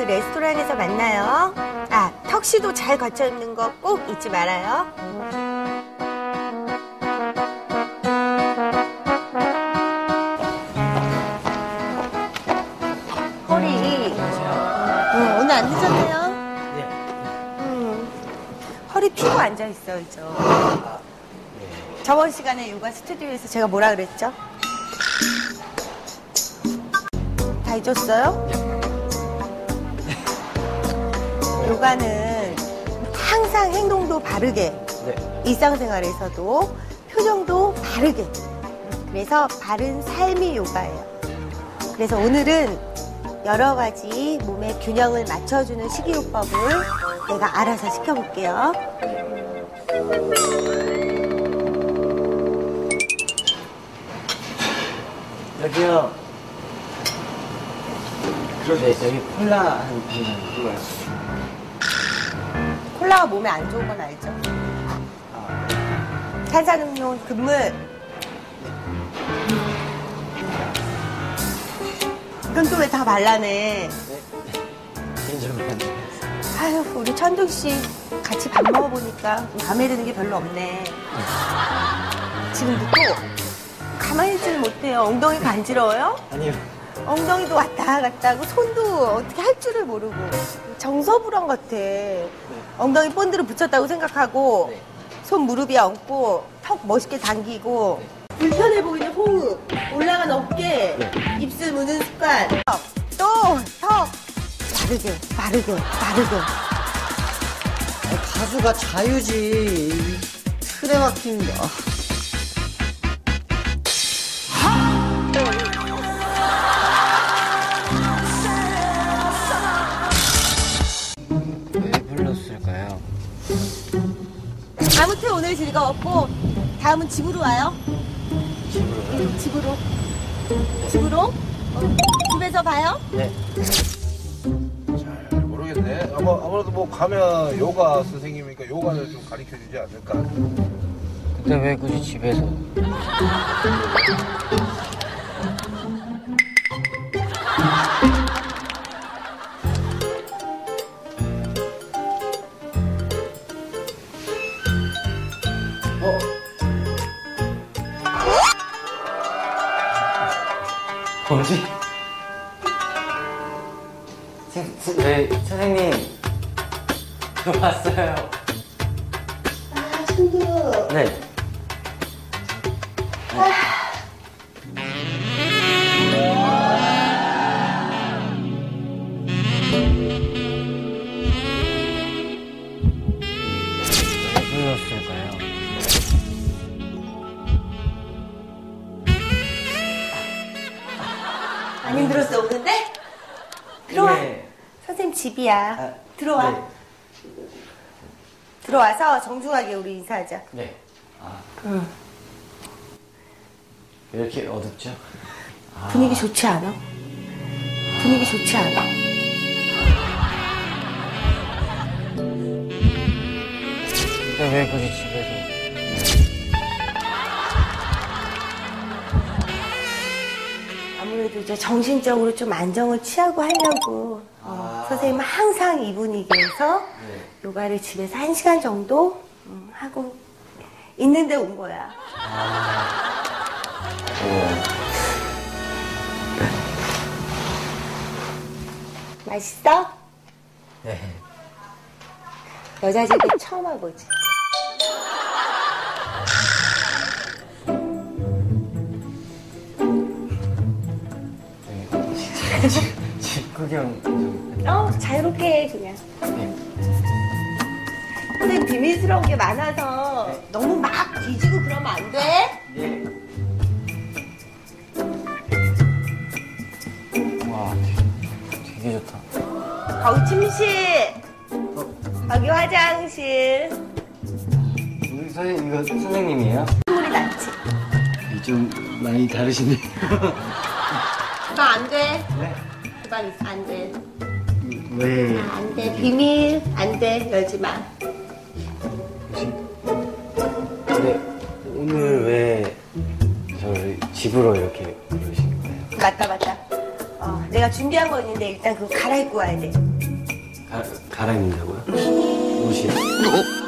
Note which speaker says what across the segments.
Speaker 1: 그 레스토랑에서 만나요. 아, 턱시도 잘 갖춰 입는 거 꼭 잊지 말아요. 허리. 응, 오늘 안 늦었네요.
Speaker 2: 네.
Speaker 1: 음, 허리 피고 앉아 있어요, 저. 저번 시간에 요가 스튜디오에서 제가 뭐라 그랬죠? 다 잊었어요? 요가는 항상 행동도 바르게,
Speaker 2: 네.
Speaker 1: 일상생활에서도 표정도 바르게. 그래서 바른 삶이 요가예요. 그래서 오늘은 여러 가지 몸의 균형을 맞춰주는 식이요법을 내가 알아서 시켜볼게요.
Speaker 2: 여기요. 네, 여기 콜라 한 잔.
Speaker 1: 콜라가 몸에 안 좋은 건 알죠?
Speaker 2: 아,
Speaker 1: 탄산음료, 금물. 이건 또 왜 다 발라내?
Speaker 2: 네. 개인적으로
Speaker 1: 아유, 우리 천둥 씨 같이 밥 먹어보니까 마음에 드는 게 별로 없네. 지금도 또 가만히 있지를 못해요. 엉덩이 간지러워요?
Speaker 2: 아니요.
Speaker 1: 엉덩이도 왔다 갔다 하고 손도 어떻게 할 줄을 모르고 정서불안 같아. 엉덩이 본드를 붙였다고 생각하고
Speaker 2: 네.
Speaker 1: 손 무릎 위에 얹고 턱 멋있게 당기고 불편해 보이는 호흡 올라간 어깨 입술 무는 습관 또턱 바르게 바르게 바르게
Speaker 3: 가수가 자유지. 이 틀에 막힌, 아.
Speaker 1: 오늘 즐거웠고 다음은 집으로 와요
Speaker 2: 집으로요?
Speaker 1: 응, 집으로 집으로 어, 집에서 봐요
Speaker 2: 네.
Speaker 4: 잘 모르겠네. 아마, 아무래도 뭐 가면 요가 선생님이니까 요가를 좀 가르쳐 주지 않을까.
Speaker 2: 근데 왜 굳이 집에서? 뭐지? 선, 선, 네, 선생님 들어왔어요.
Speaker 1: 아 친구
Speaker 2: 네. 왜 불렀을까요?
Speaker 1: 안 힘들었어 오는데? 들어와
Speaker 2: 네.
Speaker 1: 선생님 집이야
Speaker 2: 아,
Speaker 1: 들어와
Speaker 2: 네.
Speaker 1: 들어와서 정중하게 우리 인사하자
Speaker 2: 네. 아,
Speaker 1: 응.
Speaker 2: 왜 이렇게 어둡죠?
Speaker 1: 분위기 좋지 않아? 분위기 좋지 않아?
Speaker 2: 근데 왜 굳이 집에서?
Speaker 1: 아무래도 이제 정신적으로 좀 안정을 취하고 하려고 어,
Speaker 2: 아.
Speaker 1: 선생님은 항상 이 분위기에서
Speaker 2: 네.
Speaker 1: 요가를 집에서 한 시간 정도 음, 하고 있는데 온 거야 맛있어?
Speaker 2: 네.
Speaker 1: 여자 제비 처음 와보지
Speaker 2: 집, 집 구경 좀.
Speaker 1: 어 자유롭게 해 그냥
Speaker 2: 네.
Speaker 1: 선생님 비밀스러운 게 많아서 너무 막 뒤지고 그러면 안 돼?
Speaker 2: 네. 와, 되게, 되게 좋다.
Speaker 1: 거기 침실 거기 화장실
Speaker 2: 우리 선생님, 이거 선생님이에요?
Speaker 1: 물이 낫지
Speaker 2: 좀 많이 다르신데.
Speaker 1: 그거 안 돼.
Speaker 2: 네?
Speaker 1: 그방 안돼.
Speaker 2: 왜?
Speaker 1: 안돼. 비밀 안 돼. 열지 마.
Speaker 2: 근데 오늘 왜 저를 집으로 이렇게 부르신 거예요?
Speaker 1: 맞다 맞다. 어, 내가 준비한 거 있는데 일단 그거 갈아입고 와야 돼.
Speaker 2: 가, 갈아입는다고요? 옷이요?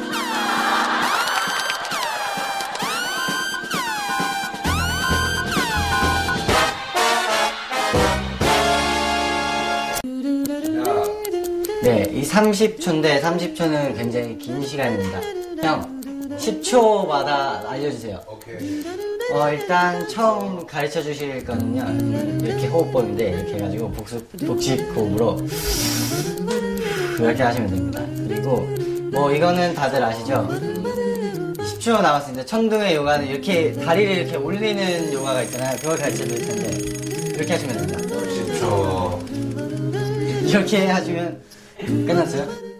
Speaker 2: 네, 이 30초인데 30초는 굉장히 긴 시간입니다. 형, 10초마다 알려주세요.
Speaker 4: 오케이.
Speaker 2: 어, 일단 처음 가르쳐 주실 거는요. 이렇게 호흡법인데 이렇게 해가지고 복수, 복식 호흡으로 이렇게 하시면 됩니다. 그리고 뭐 이거는 다들 아시죠? 10초 남았습니다. 천둥의 요가는 이렇게 다리를 이렇게 올리는 요가가 있잖아요. 그걸 가르쳐 드릴 텐데 이렇게 하시면 됩니다.
Speaker 4: 10초.
Speaker 2: 이렇게 하시면 끝났어요?